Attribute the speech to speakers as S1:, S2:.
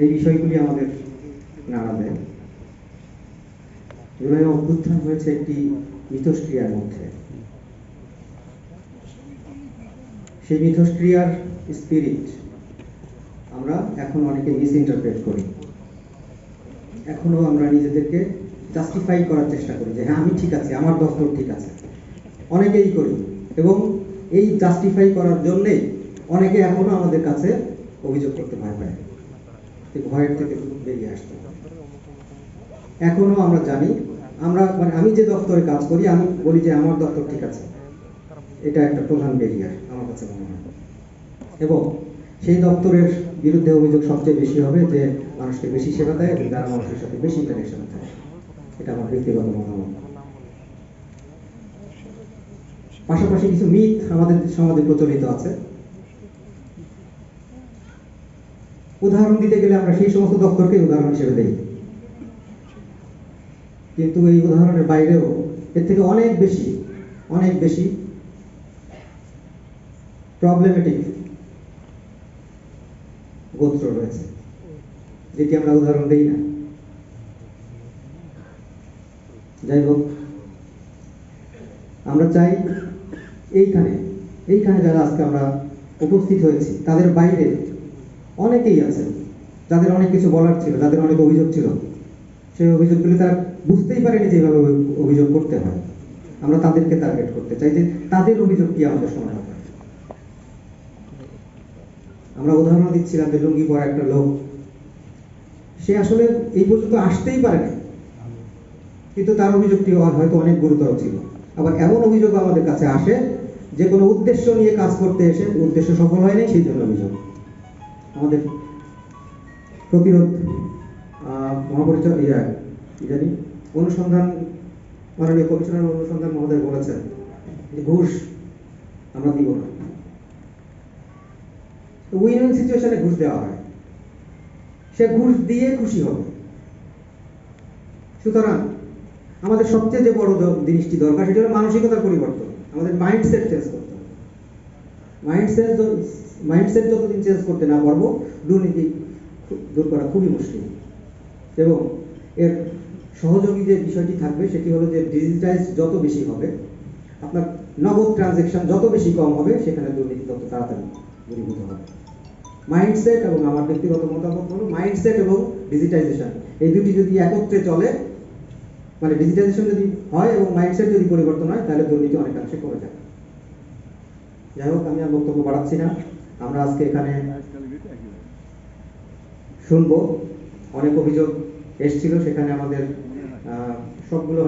S1: এই বিষয়গুলি আমাদের নাড়া দেয় জুলাই অভ্যুত্থান হয়েছে একটি মিথস্ক্রিয়ার মধ্যে। সেই মিথস্ক্রিয়ার স্পিরিট আমরা এখন অনেকে মিস ইন্টারপ্রেট করি। এখনও আমরা নিজেদেরকে জাস্টিফাই করার চেষ্টা করি যে হ্যাঁ আমি ঠিক আছে, আমার দপ্তর ঠিক আছে। অনেকেই করি এবং এই জাস্টিফাই করার জন্যেই অনেকে এখনও আমাদের কাছে অভিযোগ করতে ভয় পায়। ভয়ের থেকে বেরিয়ে আসতে এখনও আমরা জানি, আমরা মানে আমি যে দপ্তরে কাজ করি, আমি বলি যে আমার দপ্তর ঠিক আছে। এটা একটা প্রধান বেরিয়ার আমার কাছে মনে হয়। এবং সেই দপ্তরের বিরুদ্ধে অভিযোগ সবচেয়ে বেশি হবে যে মানুষকে বেশি সেবা দেয় এবং যারা মানুষের সাথে বেশি ইন্টারেকশন থাকে। এটা আমার ব্যক্তিগত মতামত। পাশাপাশি কিছু মিথ আমাদের সমাজে প্রচলিত আছে। উদাহরণ দিতে গেলে আমরা সেই সমস্ত দপ্তরকে উদাহরণ হিসেবে দেই কিন্তু এই উদাহরণের বাইরেও এর থেকে অনেক বেশি অনেক বেশি প্রবলেমেটিক গোত্র রয়েছে, যেটি আমরা উদাহরণ দিই না। যাই হোক, আমরা চাই এইখানে এইখানে যারা আজকে আমরা উপস্থিত হয়েছি, তাদের বাইরে অনেকেই আছেন, যাদের অনেক কিছু বলার ছিল, যাদের অনেক অভিযোগ ছিল। সেই অভিযোগগুলি তারা বুঝতেই পারেনি যে এভাবে অভিযোগ করতে হয়। আমরা তাদেরকে টার্গেট করতে চাই যে তাদের অভিযোগ কি আমাদের সমাধান আমরা উদাহরণ দিচ্ছিলাম যে লুঙ্গি পরা একটা লোক, সে আসলে এই পর্যন্ত আসতেই পারেনি। কিন্তু তার অভিযোগটি হয়তো অনেক গুরুতর ছিল। আবার এমন অভিযোগ আমাদের কাছে আসে, যে কোনো উদ্দেশ্য নিয়ে কাজ করতে এসে উদ্দেশ্য সফল হয়নি, সেই জন্য অভিযোগ। আমাদের প্রতিরোধ মহাপরিচয় ইয়া কি জানি অনুসন্ধান, মাননীয় কমিশনার অনুসন্ধান মহোদয় বলেছেন যে ঘুষ আমরা দিব না। উইন উইন সিচুয়েশনে ঘুষ দেওয়া হয়। সে ঘুষ দিয়ে খুশি হবে। সুতরাং আমাদের সবচেয়ে যে বড় জিনিসটি দরকার, সেটা হলো মানসিকতার পরিবর্তন। আমাদের মাইন্ডসেট চেঞ্জ করতে হবে। মাইন্ডসেট মাইন্ডসেট যতদিন চেঞ্জ করতে না পারব, দুর্নীতি দূর করা খুবই মুশকিল। এবং এর সহযোগী যে বিষয়টি থাকবে, সেটি হলো যে ডিজিটাইজ যত বেশি হবে, আপনার নগদ ট্রানজেকশন যত বেশি কম হবে, সেখানে দুর্নীতি তত তাড়াতাড়ি দূরীভূত হবে। মাইন্ডসেট এবং আমার ব্যক্তিগত মতামত হলো মাইন্ডসেট এবং ডিজিটাইজেশন এই দুটি যদি একত্রে চলে মানে ডিজিটাইজেশন যদি হয় এবং মাইন্ডসেট যদি পরিবর্তন হয়, তাহলে দুর্নীতি অনেকাংশে কমে যায় যাই হোক, আমি আর বক্তব্য বাড়াচ্ছি না। আমরা আজকে এখানে শুনব। অনেক অভিযোগ এসছিল সেখানে আমাদের সবগুলো